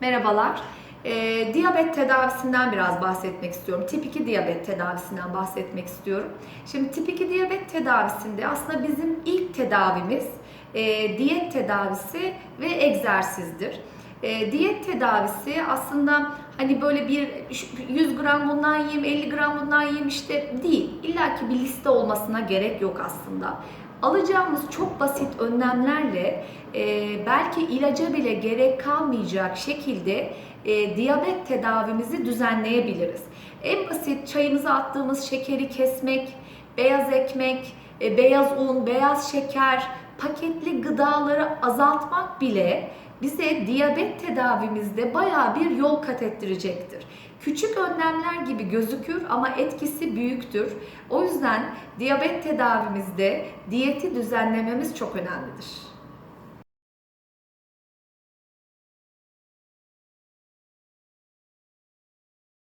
Merhabalar. Ee, diyabet tedavisinden biraz bahsetmek istiyorum. Tip 2 diyabet tedavisinden bahsetmek istiyorum. Şimdi tip 2 diyabet tedavisinde aslında bizim ilk tedavimiz e, diyet tedavisi ve egzersizdir. E, diyet tedavisi aslında hani böyle bir 100 gram bundan yiyeyim, 50 gram bundan yiyeyim işte değil. İlla ki bir liste olmasına gerek yok aslında. Alacağımız çok basit önlemlerle e, belki ilaca bile gerek kalmayacak şekilde e, diyabet tedavimizi düzenleyebiliriz. En basit çayımıza attığımız şekeri kesmek, beyaz ekmek, e, beyaz un, beyaz şeker, paketli gıdaları azaltmak bile bize diyabet tedavimizde bayağı bir yol kat ettirecektir. Küçük önlemler gibi gözükür ama etkisi büyüktür. O yüzden diyabet tedavimizde diyeti düzenlememiz çok önemlidir.